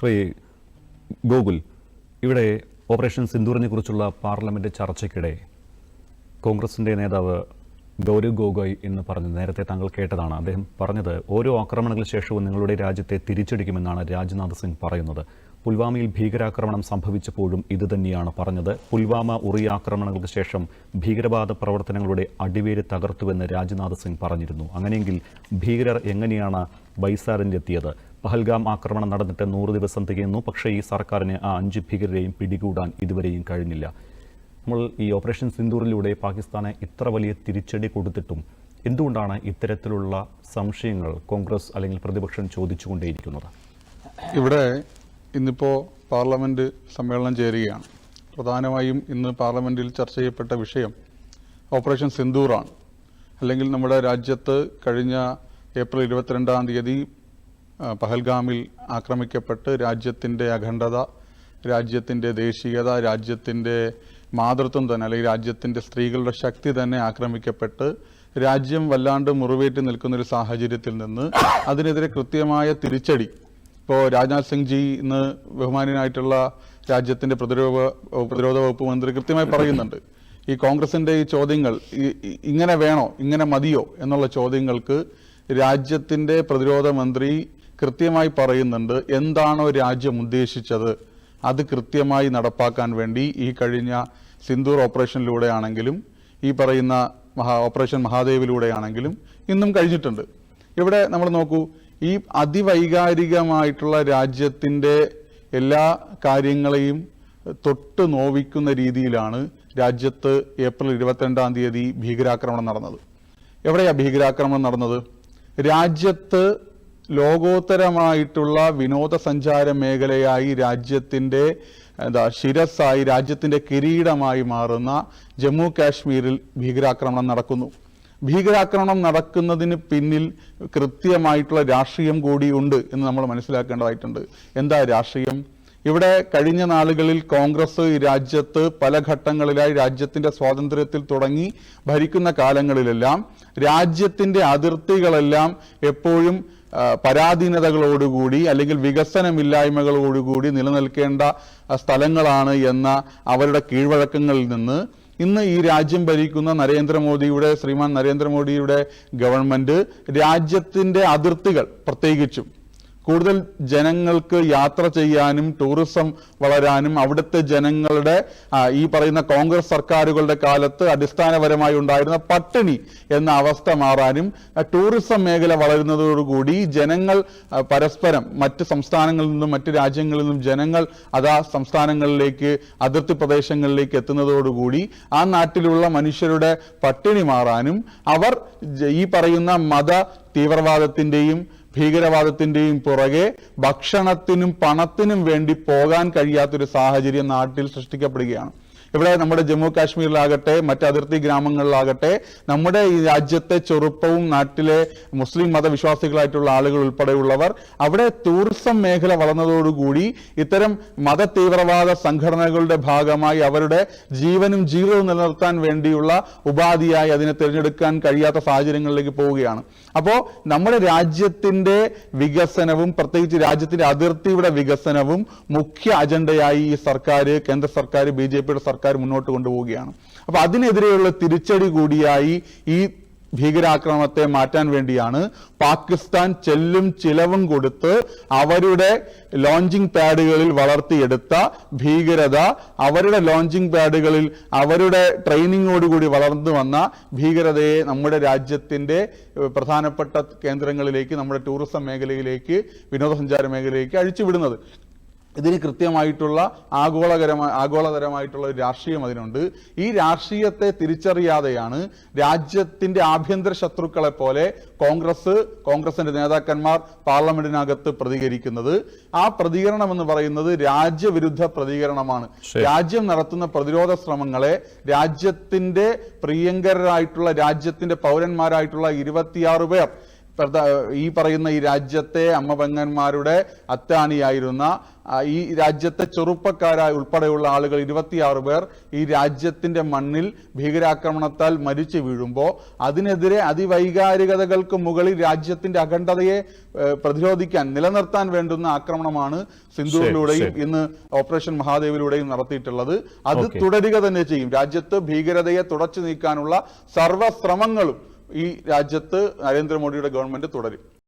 ശ്രീ ഗോകുൽ ഇവിടെ ഓപ്പറേഷൻ സിന്ദൂറിനെ കുറിച്ചുള്ള പാർലമെന്റ് ചർച്ചയ്ക്കിടെ കോൺഗ്രസിന്റെ നേതാവ് ഗൗരവ് ഗോഗോയ് എന്ന് പറഞ്ഞത് നേരത്തെ താങ്കൾ കേട്ടതാണ്. അദ്ദേഹം പറഞ്ഞത് ഓരോ ആക്രമണങ്ങൾക്ക് ശേഷവും നിങ്ങളുടെ രാജ്യത്തെ തിരിച്ചടിക്കുമെന്നാണ് രാജ്നാഥ് സിംഗ് പറയുന്നത്. പുൽവാമയിൽ ഭീകരാക്രമണം സംഭവിച്ചപ്പോഴും ഇത് തന്നെയാണ് പറഞ്ഞത്. പുൽവാമ ഉറി ആക്രമണങ്ങൾക്ക് ശേഷം ഭീകരവാദ പ്രവർത്തനങ്ങളുടെ അടിവേര് തകർത്തുവെന്ന് രാജ്നാഥ് സിംഗ് പറഞ്ഞിരുന്നു. അങ്ങനെയെങ്കിൽ ഭീകരർ എങ്ങനെയാണ് ബൈസാറിലെത്തിയത് പഹൽഗാം ആക്രമണം നടന്നിട്ട് നൂറ് ദിവസം തികയുന്നു. പക്ഷേ ഈ സർക്കാരിന് ആ അഞ്ച് ഭീകരരെയും പിടികൂടാൻ ഇതുവരെയും കഴിഞ്ഞില്ല. നമ്മൾ ഈ ഓപ്പറേഷൻ സിന്ദൂറിലൂടെ പാകിസ്ഥാന് ഇത്ര വലിയ തിരിച്ചടി കൊടുത്തിട്ടും എന്തുകൊണ്ടാണ് ഇത്തരത്തിലുള്ള സംശയങ്ങൾ കോൺഗ്രസ് അല്ലെങ്കിൽ പ്രതിപക്ഷം ചോദിച്ചുകൊണ്ടേയിരിക്കുന്നത്? ഇവിടെ ഇന്നിപ്പോൾ പാർലമെന്റ് സമ്മേളനം ചേരുകയാണ്. പ്രധാനമായും ഇന്ന് പാർലമെന്റിൽ ചർച്ച ചെയ്യപ്പെട്ട വിഷയം ഓപ്പറേഷൻ സിന്ദൂറാണ്. അല്ലെങ്കിൽ നമ്മുടെ രാജ്യത്ത് കഴിഞ്ഞ ഏപ്രിൽ ഇരുപത്തിരണ്ടാം തീയതി പഹൽഗാമിൽ ആക്രമിക്കപ്പെട്ട് രാജ്യത്തിന്റെ അഖണ്ഡത രാജ്യത്തിന്റെ ദേശീയത രാജ്യത്തിന്റെ മാതൃത്വം തന്നെ അല്ലെങ്കിൽ രാജ്യത്തിന്റെ സ്ത്രീകളുടെ ശക്തി തന്നെ ആക്രമിക്കപ്പെട്ട് രാജ്യം വല്ലാണ്ട് മുറിവേറ്റ് നിൽക്കുന്നൊരു സാഹചര്യത്തിൽ നിന്ന് അതിനെതിരെ കൃത്യമായ തിരിച്ചടി. ഇപ്പോൾ രാജ്നാഥ് സിംഗ് ജി ഇന്ന് ബഹുമാനായിട്ടുള്ള രാജ്യത്തിന്റെ പ്രതിരോധ പ്രതിരോധ വകുപ്പ് മന്ത്രി കൃത്യമായി പറയുന്നുണ്ട്. ഈ കോൺഗ്രസിന്റെ ഈ ചോദ്യങ്ങൾ ഇങ്ങനെ വേണോ ഇങ്ങനെ മതിയോ എന്നുള്ള ചോദ്യങ്ങൾക്ക് രാജ്യത്തിന്റെ പ്രതിരോധ മന്ത്രി കൃത്യമായി പറയുന്നുണ്ട് എന്താണോ രാജ്യം ഉദ്ദേശിച്ചത്. അത് കൃത്യമായി നടപ്പാക്കാൻ വേണ്ടി ഈ കഴിഞ്ഞ സിന്ദൂർ ഓപ്പറേഷനിലൂടെ ആണെങ്കിലും ഈ പറയുന്ന മഹാ ഓപ്പറേഷൻ മഹാദേവിലൂടെ ആണെങ്കിലും ഇന്നും കഴിഞ്ഞിട്ടുണ്ട്. ഇവിടെ നമ്മൾ നോക്കൂ ഈ അതിവൈകാരികമായിട്ടുള്ള രാജ്യത്തിന്റെ എല്ലാ കാര്യങ്ങളെയും തൊട്ട് നോവിക്കുന്ന രീതിയിലാണ് രാജ്യത്ത് ഏപ്രിൽ ഇരുപത്തിരണ്ടാം തീയതി ഭീകരാക്രമണം നടന്നത്. എവിടെയാണ് ഭീകരാക്രമണം നടന്നത്? രാജ്യത്ത് ലോകോത്തരമായിട്ടുള്ള വിനോദസഞ്ചാര മേഖലയായി രാജ്യത്തിന്റെ എന്താ ശിരസ്സായി രാജ്യത്തിന്റെ കിരീടമായി മാറുന്ന ജമ്മു കാശ്മീരിൽ ഭീകരാക്രമണം നടക്കുന്നു. ഭീകരാക്രമണം നടക്കുന്നതിന് പിന്നിൽ കൃത്യമായിട്ടുള്ള രാഷ്ട്രീയം കൂടിയുണ്ട് എന്ന് നമ്മൾ മനസ്സിലാക്കേണ്ടതായിട്ടുണ്ട്. എന്താ രാഷ്ട്രീയം? ഇവിടെ കഴിഞ്ഞ നാളുകളിൽ കോൺഗ്രസ് ഈ രാജ്യത്ത് പല ഘട്ടങ്ങളിലായി രാജ്യത്തിന്റെ സ്വാതന്ത്ര്യത്തിൽ തുടങ്ങി ഭരിക്കുന്ന കാലങ്ങളിലെല്ലാം രാജ്യത്തിന്റെ അതിർത്തികളെല്ലാം എപ്പോഴും പരാധീനതകളോടുകൂടി അല്ലെങ്കിൽ വികസനമില്ലായ്മകളോടുകൂടി നിലനിൽക്കേണ്ട സ്ഥലങ്ങളാണ് എന്ന അവരുടെ കീഴ്വഴക്കങ്ങളിൽ നിന്ന് ഇന്ന് ഈ രാജ്യം ഭരിക്കുന്ന നരേന്ദ്രമോദിയുടെ ശ്രീമാൻ നരേന്ദ്രമോദിയുടെ ഗവൺമെന്റ് രാജ്യത്തിന്റെ അതിർത്തികൾ പ്രത്യേകിച്ചും കൂടുതൽ ജനങ്ങൾക്ക് യാത്ര ചെയ്യാനും ടൂറിസം വളരാനും അവിടുത്തെ ജനങ്ങളുടെ ഈ പറയുന്ന കോൺഗ്രസ് സർക്കാരുകളുടെ കാലത്ത് അടിസ്ഥാനപരമായി ഉണ്ടായിരുന്ന പട്ടിണി എന്ന അവസ്ഥ മാറാനും ടൂറിസം മേഖല വളരുന്നതോടുകൂടി ജനങ്ങൾ പരസ്പരം മറ്റ് സംസ്ഥാനങ്ങളിൽ നിന്നും മറ്റ് രാജ്യങ്ങളിൽ നിന്നും ജനങ്ങൾ അതാ സംസ്ഥാനങ്ങളിലേക്ക് അതിർത്തി പ്രദേശങ്ങളിലേക്ക് എത്തുന്നതോടുകൂടി ആ നാട്ടിലുള്ള മനുഷ്യരുടെ പട്ടിണി മാറാനും അവർ ഈ പറയുന്ന മത തീവ്രവാദത്തിന്റെയും ഭീകരവാദത്തിന്റെയും പുറകെ ഭക്ഷണത്തിനും പണത്തിനും വേണ്ടി പോകാൻ കഴിയാത്തൊരു സാഹചര്യം നാട്ടിൽ സൃഷ്ടിക്കപ്പെടുകയാണ്. ഇവിടെ നമ്മുടെ ജമ്മു കാശ്മീരിലാകട്ടെ മറ്റ് അതിർത്തി ഗ്രാമങ്ങളിലാകട്ടെ നമ്മുടെ ഈ രാജ്യത്തെ ചെറുപ്പവും നാട്ടിലെ മുസ്ലിം മതവിശ്വാസികളായിട്ടുള്ള ആളുകൾ ഉൾപ്പെടെയുള്ളവർ അവിടെ ടൂറിസം മേഖല വളർന്നതോടുകൂടി ഇത്തരം മത തീവ്രവാദ സംഘടനകളുടെ ഭാഗമായി അവരുടെ ജീവനും ജീവിതവും നിലനിർത്താൻ വേണ്ടിയുള്ള ഉപാധിയായി അതിനെ തിരഞ്ഞെടുക്കാൻ കഴിയാത്ത സാഹചര്യങ്ങളിലേക്ക് പോവുകയാണ്. അപ്പോൾ നമ്മുടെ രാജ്യത്തിന്റെ വികസനവും പ്രത്യേകിച്ച് രാജ്യത്തിന്റെ അതിർത്തിയുടെ വികസനവും മുഖ്യ അജണ്ടയായി ഈ സർക്കാർ കേന്ദ്ര സർക്കാർ ബി ജെ പിയുടെ സർക്കാർ മുന്നോട്ട് കൊണ്ടുപോവുകയാണ്. അപ്പോൾ അതിനെതിരെയുള്ള തിരിച്ചടി കൂടിയായി ഈ ഭീകരാക്രമണത്തെ മാറ്റാൻ വേണ്ടിയാണ് പാകിസ്ഥാൻ ചെല്ലും ചിലവും കൊടുത്ത് അവരുടെ ലോഞ്ചിങ് പാഡുകളിൽ വളർത്തിയെടുത്ത ഭീകരത അവരുടെ ലോഞ്ചിങ് പാഡുകളിൽ അവരുടെ ട്രെയിനിങ്ങോടുകൂടി വളർന്നു വന്ന ഭീകരതയെ നമ്മുടെ രാജ്യത്തിന്റെ പ്രധാനപ്പെട്ട കേന്ദ്രങ്ങളിലേക്ക് നമ്മുടെ ടൂറിസം മേഖലയിലേക്ക് വിനോദസഞ്ചാര മേഖലയിലേക്ക് അഴിച്ചുവിടുന്നത്. ഇതിന് കൃത്യമായിട്ടുള്ള ആഗോളകരമായ ആഗോളതരമായിട്ടുള്ള ഒരു രാഷ്ട്രീയം അതിനുണ്ട്. ഈ രാഷ്ട്രീയത്തെ തിരിച്ചറിയാതെയാണ് രാജ്യത്തിന്റെ ആഭ്യന്തര ശത്രുക്കളെ പോലെ കോൺഗ്രസ് കോൺഗ്രസിന്റെ നേതാക്കന്മാർ പാർലമെന്റിനകത്ത് പ്രതികരിക്കുന്നത്. ആ പ്രതികരണം എന്ന് പറയുന്നത് രാജ്യവിരുദ്ധ പ്രതികരണമാണ്. രാജ്യം നടത്തുന്ന പ്രതിരോധ ശ്രമങ്ങളെ രാജ്യത്തിന്റെ പ്രിയങ്കരായിട്ടുള്ള രാജ്യത്തിന്റെ പൗരന്മാരായിട്ടുള്ള ഇരുപത്തിയാറ് പേർ ഈ പറയുന്ന ഈ രാജ്യത്തെ അമ്മപെങ്ങന്മാരുടെ അത്താണിയായിരുന്ന ഈ രാജ്യത്തെ ചെറുപ്പക്കാരായ ഉൾപ്പെടെയുള്ള ആളുകൾ ഇരുപത്തിയാറ് പേർ ഈ രാജ്യത്തിന്റെ മണ്ണിൽ ഭീകരാക്രമണത്താൽ മരിച്ചു വീഴുമ്പോൾ അതിനെതിരെ അതിവൈകാരികതകൾക്ക് മുകളിൽ രാജ്യത്തിന്റെ അഖണ്ഡതയെ പ്രതിരോധിക്കാൻ നിലനിർത്താൻ വേണ്ടുന്ന ആക്രമണമാണ് സിന്ധുവിലൂടെയും. ഇന്ന് ഓപ്പറേഷൻ മഹാദേവിലൂടെയും നടത്തിയിട്ടുള്ളത് അത്. തുടരുക തന്നെ ചെയ്യും രാജ്യത്ത് ഭീകരതയെ തുടച്ചു നീക്കാനുള്ള സർവ ശ്രമങ്ങളും ഈ രാജ്യത്ത് നരേന്ദ്രമോദിയുടെ ഗവൺമെന്റ് തുടരും.